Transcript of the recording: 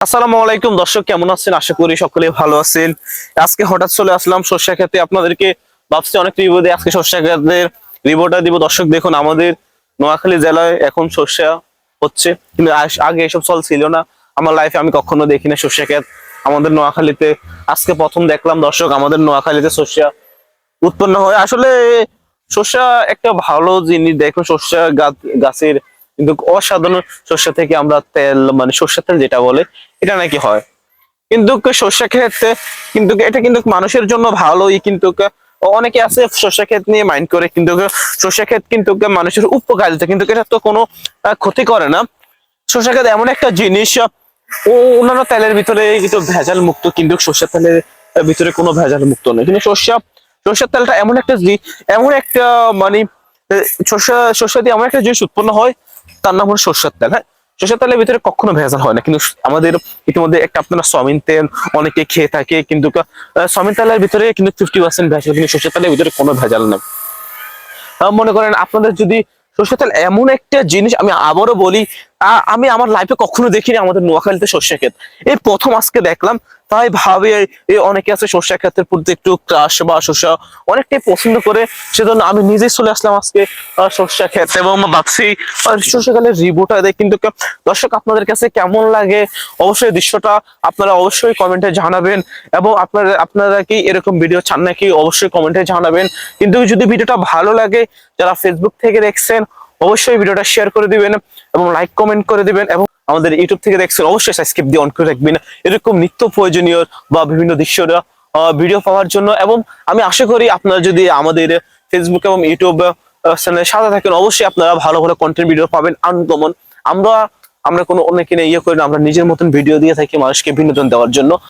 আসসালামু আলাইকুম। দর্শক, কেমন আছেন? আশা করি সকলে ভালো আছেন। আজকে হঠাৎ চলে আসলাম সর্ষা খেতে আপনাদেরকে ভাবছি অনেক রিভিউ দিয়ে আজকে সর্ষা খেতের রিভিউটা দিব। দর্শক, দেখুন, আমাদের নোয়াখালী জেলায় এখন সর্ষা হচ্ছে। কিন্তু আগে এসব চল ছিল না। আমার লাইফে আমি কখনো দেখি না সর্ষা ক্ষেত। আমাদের নোয়াখালীতে আজকে প্রথম দেখলাম। দর্শক, আমাদের নোয়াখালীতে সর্ষা উৎপন্ন হয়। আসলে শস্যা একটা ভালো জিনিস। দেখুন গাছ- গাছের কিন্তু অসাধারণ শস্য থেকে আমরা তেল মানে সর্ষের তেল যেটা বলে, এটা নাকি হয়? কিন্তু শস্য ক্ষেত্রে কিন্তু এটা কিন্তু মানুষের জন্য ভালোই, কিন্তু অনেকে আছে শস্য ক্ষেত নিয়ে মাইন্ড করে, কিন্তু শস্য ক্ষেত কিন্তু মানুষের উপকারিতা কিন্তু এটা তো কোনো ক্ষতি করে না। শস্য ক্ষেত এমন একটা জিনিস ও, অন্যান্য তেলের ভিতরে কিন্তু ভেজাল মুক্ত কিন্তু সর্ষের তেলের ভিতরে কোনো ভেজাল মুক্ত নেই। কিন্তু সর্ষা, সর্ষের তেলটা এমন একটা এমন একটা মানে সর্ষা সর্ষা দিয়ে এমন একটা জিনিস উৎপন্ন হয় তার নাম হলো সর্ষের তেল হ্যাঁ? সর্ষের তেলের ভিতরে কখনো ভেজাল হয় না, কিন্তু আমাদের ইতিমধ্যে একটা আপনারা সমিন তেল অনেকে খেয়ে থাকে, কিন্তু সমিন তেলের ভিতরে কিন্তু ফিফটি পার্সেন্ট ভেজাল, কিন্তু সর্ষের তেলের ভিতরে কোনো ভেজাল নেই। মনে করেন আপনাদের যদি সর্ষের তেল এমন একটা জিনিস আমি আবারও বলি আমি আমার লাইফে কখনো দেখিনি আমাদের নোয়াখালীতে সর্ষে ক্ষেত। এই প্রথম আজকে দেখলাম, তাই ভাবে অনেকে আছে সর্ষে ক্ষেতের প্রতি একটু ক্রাশ বা শস্য অনেকটাই পছন্দ করে, সেজন্য আমি নিজেই চলে আসলাম আজকে সর্ষে ক্ষেত। এবং ভাবছি কালের রিভিউটা দেয় কিন্তু দর্শক, আপনাদের কাছে কেমন লাগে? অবশ্যই দৃশ্যটা আপনারা অবশ্যই কমেন্টে জানাবেন, এবং আপনারা আপনারা কি এরকম ভিডিও চান নাকি? অবশ্যই কমেন্টে জানাবেন। কিন্তু যদি ভিডিওটা ভালো লাগে, যারা ফেসবুক থেকে দেখছেন অবশ্যই ভিডিওটা শেয়ার করে দিবেন এবং লাইক কমেন্ট করে দিবেন এবং আমাদের ইউটিউব থেকে দেখছেন, অবশ্যই সাবস্ক্রাইব দিয়ে অন করে রাখবেন। এরকম নিত্য প্রয়োজনীয় বা বিভিন্ন দৃশ্যরা ভিডিও পাওয়ার জন্য এবং আমি আশা করি আপনারা যদি আমাদের ফেসবুক এবং ইউটিউব চ্যানেলের সাথে থাকেন, অবশ্যই আপনারা ভালো ভালো কন্টেন্ট ভিডিও পাবেন আনকমন। আমরা আমরা কোনো অনেকে নিয়ে ইয়ে করি না, আমরা নিজের মতন ভিডিও দিয়ে থাকি মানুষকে বিনোদন দেওয়ার জন্য।